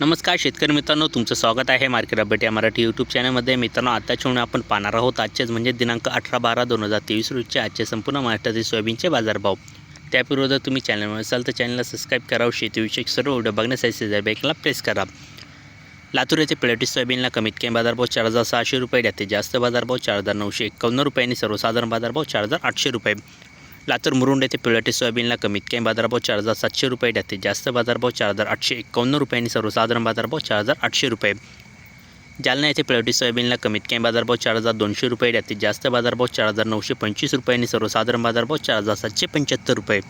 नमस्कार शेतकरी मित्रांनो तुमचं स्वागत आहे मार्केट अपडेट या मराठी यूट्यूब चॅनलमध्ये मित्रांनो आताच्या वेळी आपण पाहणार आहोत आजचेच म्हणजे दिनांक अठरा बारा दोन हजार तेवीस रोजचे आजचे संपूर्ण महाराष्ट्रातील सोयाबीनचे बाजारभाव. त्यापूर्वी जर तुम्ही चॅनलवर असाल तर चॅनलला सबस्क्राईब करा शेतीविषयक सर्व व्हिडिओ बघण्यासाठी शेजार बेकला प्रेस करा. लातूर येथे प्लेटी सोयाबीनला कमीत कमी बाजारभाव चार हजार सहाशे रुपये जास्तीत जास्त बाजारभाव चार हजार नऊशे एकावन्न रुपयांनी सर्वसाधारण बाजारभाव चार हजार आठशे रुपये. लातूर मुरुंड येथे पिवळ्याटे सोयाबीनला कमीत कमी बाजारभाव चार हजार सातशे रुपये जास्तीत जास्त बाजारभाव चार हजार आठशे एकावन्न रुपयांनी सर्वसाधारण बाजारभाव चार हजार आठशे रुपये. जालना येथे पिळवटी सोयाबीनला कमीत कमी बाजारभाव चार हजार दोनशे रुपये जास्तीत जास्त बाजारभाव चार हजार नऊशे पंचवीस रुपयांनी सर्वसाधारण बाजारभाव चार हजार सातशे पंच्याहत्तर रुपये.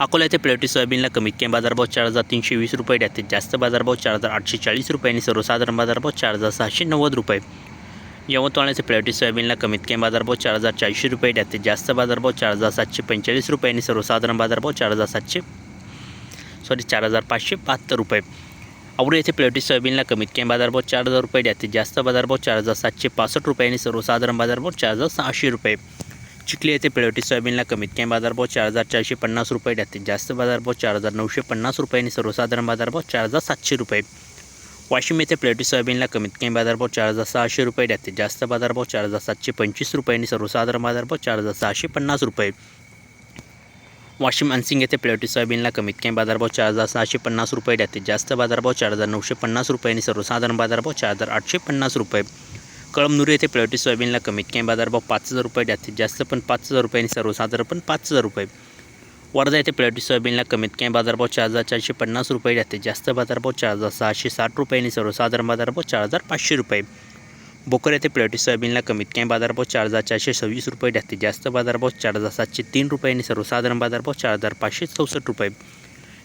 अकोला येथे प्लेटी सोयाबीनला कमीत कमी बाजारभाव चार हजार तीनशे वीस रुपये जास्तीत जास्त बाजारभाव चार हजार आठशे चाळीस रुपयांनी सर्वसाधारण बाजारभाव चार हजार सहाशे नव्वद रुपये. यवतमाळ येथे प्लेटी सोयाबीनला कमीत कमी बाजारभाव चार हजार चारशे रुपये जास्तीत जास्त बाजारभाव चार हजार सातशे पंचेचाळीस रुपयांनी सर्वसाधारण बाजारभाव चार हजार सातशे सॉरी चार हजार पाचशे बहात्तर रुपये आवडे येथे प्लेटी सोयाबीनला कमीत कमी बाजारभाव चार हजार रुपये जास्तीत जास्त बाजारभाव चार हजार सातशे पासष्ट रुपयांनी सर्वसाधारण बाजारभाव चार हजार सहाशे रुपये चिखली येथे प्लेटी सोयाबीनला कमीत कमी बाजारभाव चार हजार चारशे पन्नास रुपये जास्तीत जास्त बाजारभाव चार हजार नऊशे पन्नास रुपयांनी सर्वसाधारण बाजारभाव चार हजार सातशे रुपये वाशिम येथे प्लेटी सोयाबीनला कमीत कमी बाजारभाव चार हजार सहाशे रुपये जास्तीत जास्त बाजारभाव चार हजार सातशे पंचवीस रुपयांनी सर्वसाधारण बाजारभाव चार हजार सहाशे पन्नास रुपये. वाशिम अनसिंग येथे प्लेटी सोयाबीनला कमीत कमी बाजारभाव चार हजार सहाशे पन्नास रुपये जास्तीत जास्त बाजारभाव चार हजार नऊशे पन्नास रुपयांनी सर्वसाधारण बाजारभाव चार हजार आठशे पन्नास रुपये. कळमनुरी येथे प्लेटी सोयाबीनला कमीत कमी बाजारभाव पाच हजार रुपये जास्तीत जास्त पण पाच हजार रुपयांनी सर्वसाधारण पण पाच हजार रुपये. वर्धा येथे प्लेटी सोयाबीनला कमीत कमी बाजारभाव चार हजार चारशे पन्नास रुपये जाते जास्त बाजारभाव चार हजार सहाशे साठ रुपयांनी सर्वसाधारण बाजारभाव चार हजार पाचशे रुपये. बोकर येथे प्लेट सोयाबीनला कमीत कमी बाजारभाव चार हजार चारशे सव्वीस रुपये जास्तीत जास्त बाजारभाव चार हजार सातशे तीन रुपयांनी सर्वसाधारण बाजारभाव चार हजार पाचशे चौसष्ट रुपये.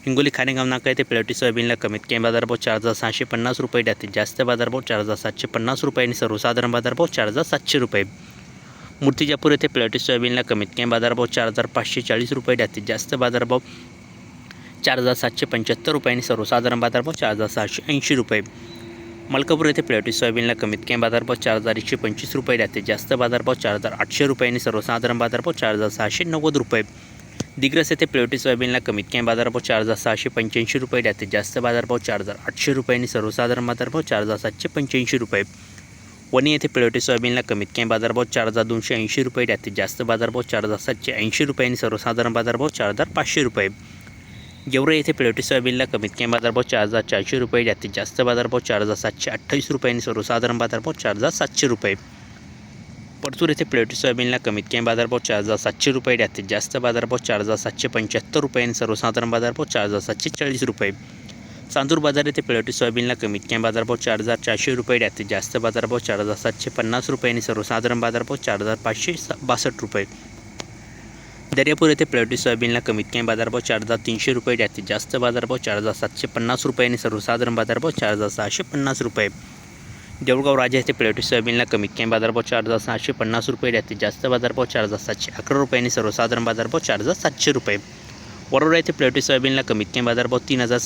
हिंगोली खाणेगाव नाका येथे प्लेटी सोयाबीनला कमीत कमी बाजारभाव चार हजार सहाशे पन्नास रुपये जास्तीत जास्त बाजारभाव चार हजार सातशे पन्नास रुपयांनी सर्वसाधारण बाजारभाव चार हजार सातशे रुपये. मूर्तिजापूर येथे प्लेटी सोयाबीनला कमीत कमी बाजारभाव चार हजार पाचशे चाळीस रुपये जास्तीत जास्त बाजारभाव चार हजार सातशे पंच्याहत्तर रुपयांनी सर्वसाधारण बाजारभाव चार हजार सहाशे ऐंशी रुपये. मलकापूर येथे प्लेटी सोयाबीनला कमीत कमी बाजारभाव चार हजार एकशे पंचवीस रुपये जास्तीत जास्त बाजारभाव चार हजार आठशे रुपयांनी सर्वसाधारण बाजारभाव चार हजार सहाशे नव्वद रुपये. दिग्रस येथे प्लेटी सोयाबीनला कमीत कमी बाजारभाव चार हजार सहाशे पंच्याऐंशी रुपये जास्तीत जास्त बाजारभाव चार हजार आठशे रुपयांनी सर्वसाधारण बाजारभाव चार हजार सातशे पंच्याऐंशी रुपये. वणी येथे प्लेटी सोयाबीनला कमीत कमी बाजारभाव चार हजार दोनशे ऐंशी रुपये जास्तीत जास्त बाजारभाव चार हजार सातशे ऐंशी रुपयांनी सर्वसाधारण बाजारभाव चार हजार पाचशे रुपये. जेवढे येथे प्लेटी सोयाबीनला कमीत कमी बाजारभाव चार हजार चारशे रुपये जास्तीत जास्त बाजारभाव चार हजार सातशे अठ्ठावीस रुपयांनी सर्वसाधारण बाजारभाव चार हजार सातशे रुपये. परतूर येथे प्लेटी सोयाबीनला कमीत कमी बाजारभाव चार हजार सातशे रुपये जास्तीत जास्त बाजारभाव चार हजार सातशे पंच्याहत्तर रुपयांनी सर्वसाधारण बाजारभाव चार हजार सातशे चाळीस रुपये. चांदूर बाजार येथे पिळवटी सोयाबीनला कमीत कमी बाजारभाव चार हजार चारशे रुपये जास्तीत जास्त बाजारभाव चार हजार सातशे पन्नास रुपयांनी सर्वसाधारण बाजारभाव चार हजार पाचशे बासष्ट रुपये. दर्यापूर येथे प्लेटी सोयाबीनला कमीत कमी बाजारभाव चार हजार तीनशे रुपये जास्तीत जास्त बाजारभाव चार हजार सातशे पन्नास रुपयांनी सर्वसाधारण बाजारभाव चार हजार सहाशे पन्नास रुपये. देऊळगाव राजा येथे प्लेटी सोयाबीनला कमीत कमी बाजारभाव चार हजार सहाशे पन्नास रुपये जास्तीत जास्त बाजारभाव चार हजार सातशे अकरा रुपयांनी सर्वसाधारण बाजारभाव चार हजार सातशे रुपये. वरोरा येथे पिळवटी सोयाबीनला कमीत कमी बाजारभाव तीन हजार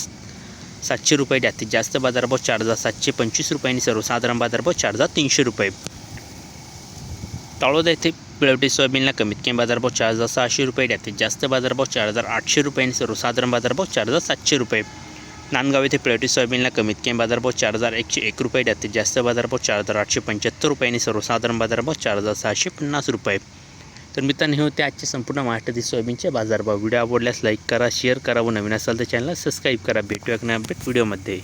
सातशे रुपये जास्तीत जास्त बाजारभाव चार हजार सातशे पंचवीस रुपयांनी सर्वसाधारण बाजारभाव चार हजार तीनशे रुपये. ताळोदा येथे पिळवटी सोयाबीनला कमीत कमी बाजारभाव चार हजार सहाशे रुपये जास्तीत जास्त बाजारभाव चार हजार आठशे रुपयांनी सर्वसाधारण बाजारभाव चार हजार सातशे रुपये. नांदगाव येथे पिळवटी सोयाबीनला कमीत कमी बाजारभाव चार हजार एकशे एक रुपये जास्तीत जास्त बाजारभाव चार हजार आठशे पंच्याहत्तर रुपयांनी सर्वसाधारण बाजारभाव चार हजार सहाशे पन्नास रुपये. तर मित्रांनो हो होते आजचे संपूर्ण महाराष्ट्रातील सोयाबीनचे बाजारभाव. व्हिडिओ आवडल्यास लाईक करा शेअर करा व नवीन असाल तर चॅनलला सबस्क्राईब करा. भेटूया एक अपडेट व्हिडिओमध्ये